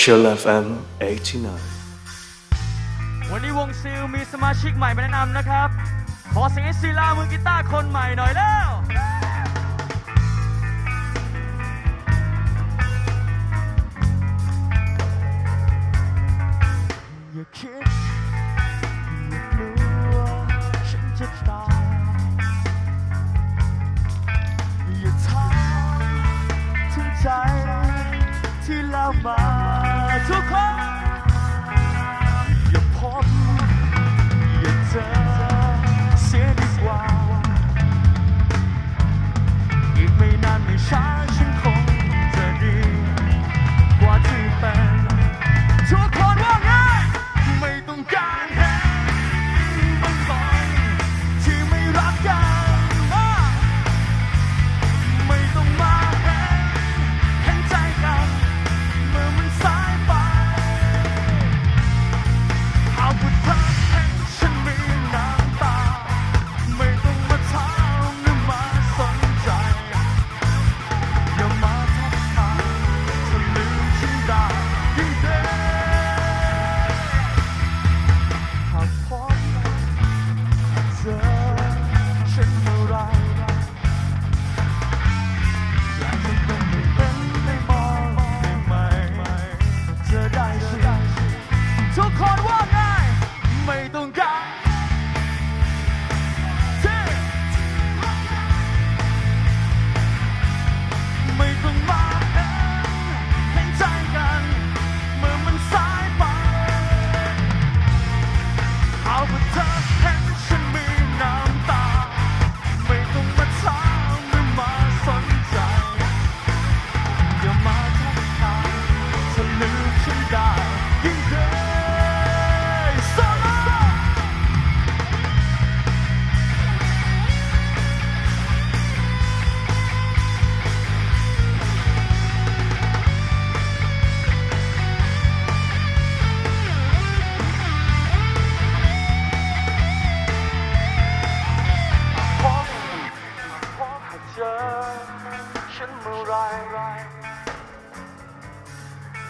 Special FM 89 วันนี้วงซิลมีสมาชิกใหม่มาแนะนำนะครับ ขอเสียงให้ซีลามือกีตาร์คนใหม่หน่อยแล้วอย่าคิดอย่ากลัวฉันจะตายอย่าท้อถึใจที่เรามา to come.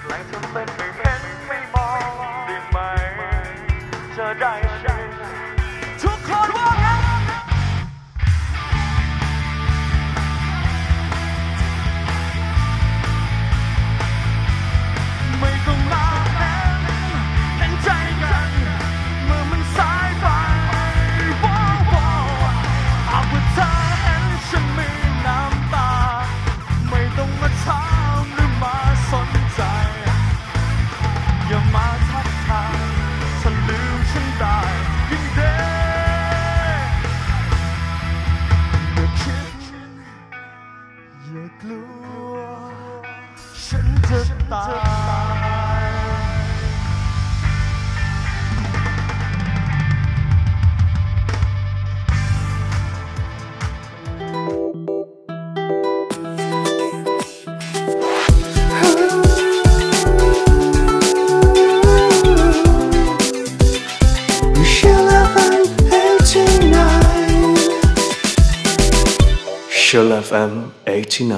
ไกลจนเป็นไม่เห็นไม่มองได้ไหมเธได้ใช่ทุกคนว่า ถามหรืมาสนใจ อย่ามาทักทายถ้าลืมฉันได้ยิ่เด้อย่าคิดอย่ากลัว ฉันจะตาย Chill FM 89.